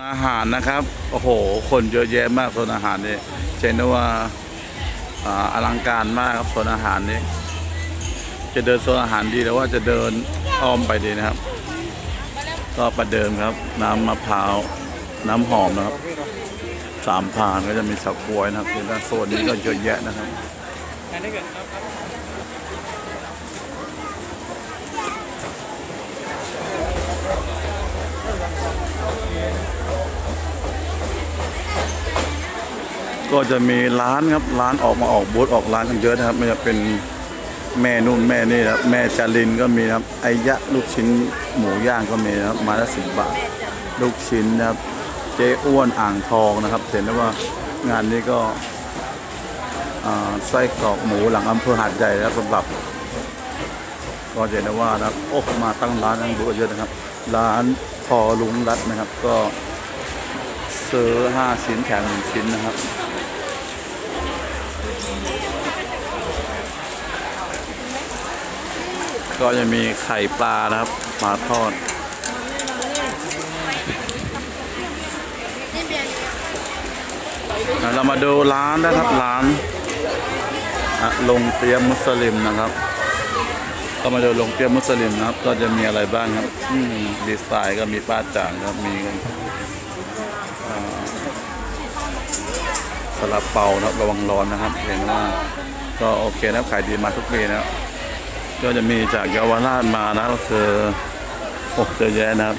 อาหารนะครับ โอ้โห คนเยอะแยะมากโซนอาหารนี่เชนว่าอ่าอลังการมากครับโซนอาหารนี้ จะเดินโซนอาหารดีหรือว่าจะเดินอ้อมไปดีนะครับ ก็ประเดิมครับ น้ำมะพร้าว น้ำหอมนะครับ สามพานก็จะมีสักกล้วยนะครับในโซนนี้ก็เยอะแยะนะครับ ก็จะมีร้านครับร้านออกมาออกบูธออกร้านกันเยอะนะครับไม่ว่าเป็นแม่นุ่นแม่นี่ครับแม่จารินก็มีครับไอยะลูกชิ้นหมูย่างก็มีนะครับมาละสิบบาทลูกชิ้นนะครับ เจ๊อ้วนอ่างทองนะครับเห็นได้ว่างานนี้ก็ไส้กรอกหมูหลังอำเภอหาดใหญ่นะครับสำหรับก็เห็นได้ว่านะครับโอ้มาตั้งร้านตั้งบูธเยอะนะครับ ร้านพอลุงรัดนะครับก็ซื้อห้าชิ้นแถมหนึ่งชิ้นนะครับ ก็จะมีไข่ปลานะครับปลาทอดเรามาดูร้านนะครับร้านลงเตียมมุสลิมนะครับ ก็มาดูลงเตียมมุสลิมนะครับ ก็จะมีอะไรบ้างครับมดีไซน์ก็มีป้าจ่างครับมี สลับเปานะครับระวังร้อนนะครับเห็นว่าก็โอเคนะครับขายดีมาทุกปีนะครับก็จะมีจากเยาวราชมานะก็คือโอ้เยอะแยะนะครับ